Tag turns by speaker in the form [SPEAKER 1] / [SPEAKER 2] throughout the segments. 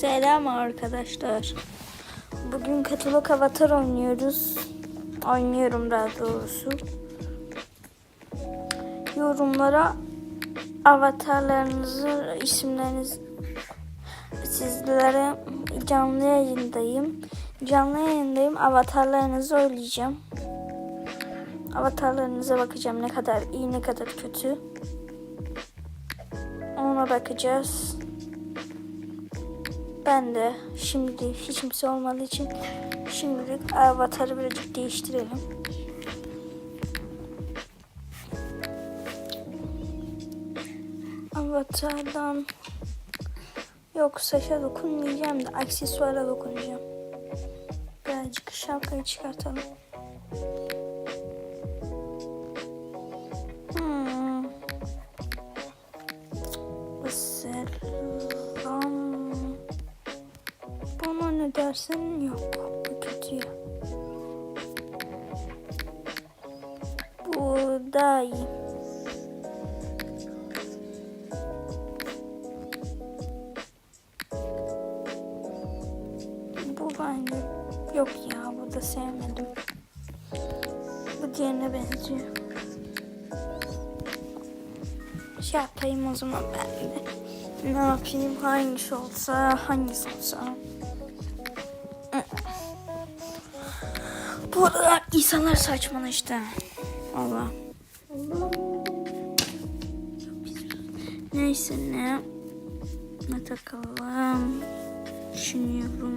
[SPEAKER 1] Selam arkadaşlar. Bugün katalog avatar oynuyoruz. Oynuyorum daha doğrusu. Yorumlara avatarlarınızı, isimleriniz sizlere canlı yayındayım. Canlı yayındayım. Avatarlarınızı oynayacağım. Avatarlarınıza bakacağım ne kadar iyi ne kadar kötü. Ona bakacağız. Ben de şimdi hiç kimse olmadığı için şimdilik avatarı birazcık değiştirelim. Avatardan yok saça dokunmayacağım da aksesuara dokunacağım. Birazcık şapkayı çıkartalım. Dersin? Yok. Bu kötü ya. Bu daha iyi. Bu bence yok ya. Bu da sevmedim. Bu diğerine benziyor. Şey yapayım o zaman ben de. Ne yapayım? Hangisi olsa, hangisi olsa. Bu arada insanlar saçmalaştı. Allah. Neyse ne? Ne takalım? Düşünüyorum.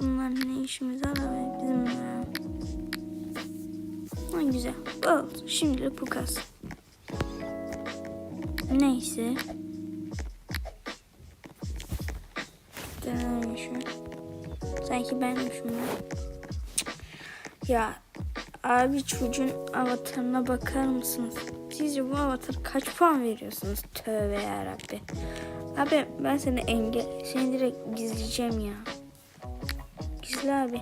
[SPEAKER 1] Bunlar ne işimize yarar bizim ya? Ha, güzel. Oldu. Şimdilik bu kalsın. Neyse. Deneyelim şu. Sanki benmişim ya. Ya abi çocuğun avatarına bakar mısınız? Sizce bu avatar kaç puan veriyorsunuz? Tövbe yarabbi. Abi ben seni engel, seni direkt gizleyeceğim ya. Gizle abi.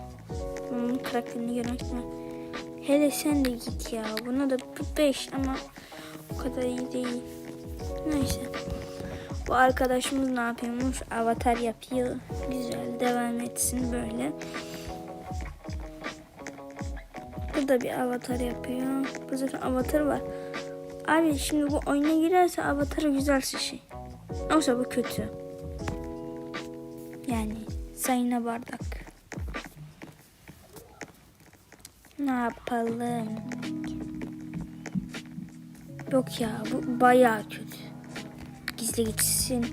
[SPEAKER 1] Bunun karakterini görmek istiyorum. Hele sen de git ya. Buna da 5 ama o kadar iyi değil. Neyse. Bu arkadaşımız ne yapıyormuş? Avatar yapıyor. Güzel devam etsin böyle. Bu da bir avatar yapıyor. Bu zaten avatar var. Abi şimdi bu oyuna girerse avatarı güzel şey. Yoksa bu kötü. Yani sayına bardak. Ne yapalım? Yok ya bu bayağı kötü. Gizli gitsin.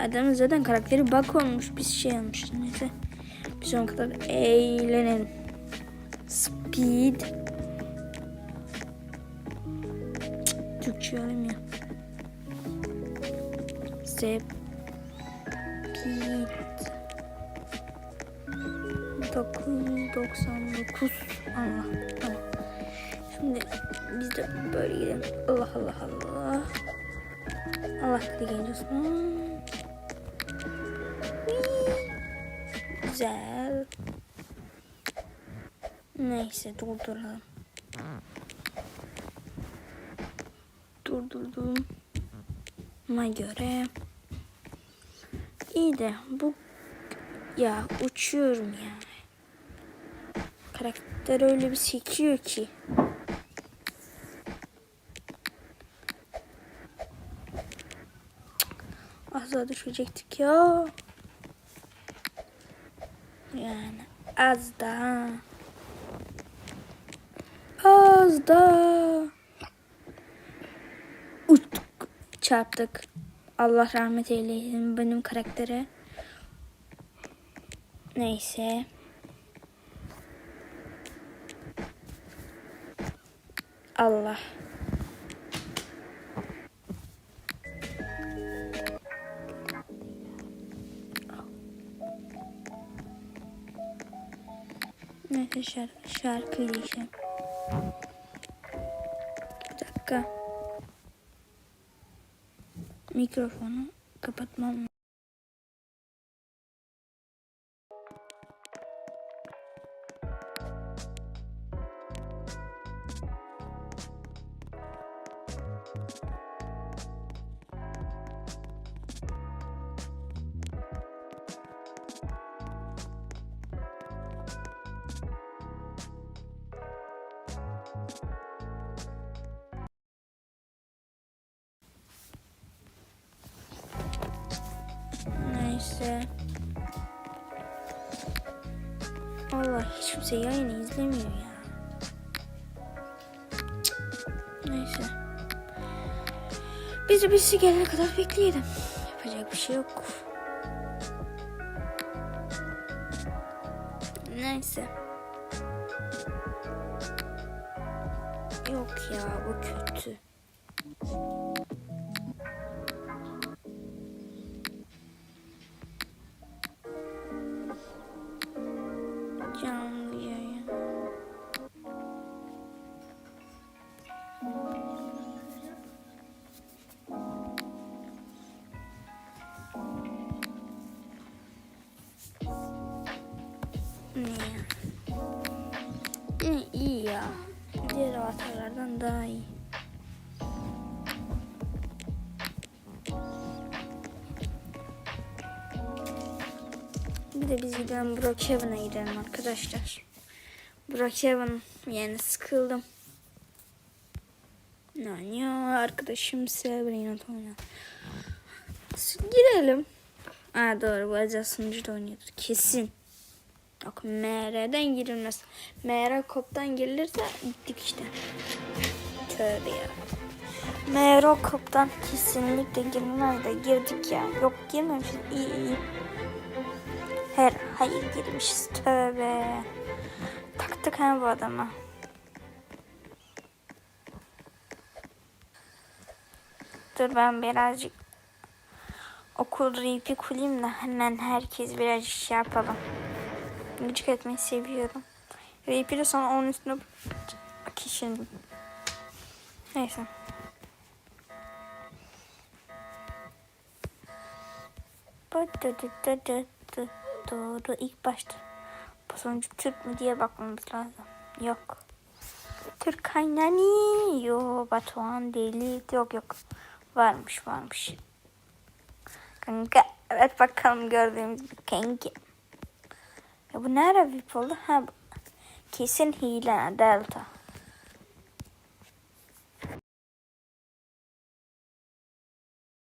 [SPEAKER 1] Adamın zaten karakteri bak olmuş. Biz şey olmuş. Neyse. Biz ona kadar eğlenelim. Speed. Cık, Türkçe alayım ya. Speed. 999 Allah tamam. Şimdi biz de böyle gidelim. Allah Allah Allah. Allah dedi genç Osman. Güzel. Neyse durduralım. Durdurdum. Buna göre. İyi de bu ya uçuyorum ya. Karakter öyle bir sekiyor ki. Daha düşecektik ya. Yani az daha. Az daha. Uçtuk. Çarptık. Allah rahmet eylesin benim karaktere. Neyse. Allah. Neyse şarkı, şarkı diyeceğim. Bir dakika. Mikrofonu kapatmam Neyse. Allah hiç kimse yayını izlemiyor ya. Neyse. Biz de birisi gelene kadar bekleyelim. Yapacak bir şey yok. Neyse. Yok ya bu kötü. Ya? Yine iyi ya. Diğer avatarlardan daha iyi. Bir de biz gidelim Brookhaven'a gidelim arkadaşlar. Brookhaven yani sıkıldım. Yani ya arkadaşım Sabrina oyna. Girelim. Aa doğru bu Aziz sunucuda oynuyordur kesin. Yok MR'den girilmez. MR koptan girilirse gittik işte. Tövbe ya. MR koptan kesinlikle girilmez de girdik ya. Yok girmemişiz. İyi iyi. Her hayır girmişiz. Tövbe. Taktık ha bu adama. Dur ben birazcık okul repi kurayım da hemen herkes birazcık şey yapalım. Gıcık etmeyi seviyorum. Repi de sonra onun üstüne kişinin. Neyse. Doğru ilk başta. Bu sonucu Türk mü diye bakmamız lazım. Yok. Türk kaynani. Yo Batuhan deli. Yok yok. Varmış varmış. Kanka. Evet bakalım gördüğümüz bir kanki. Ya bu nerede VIP oldu? Ha kesin hile Delta.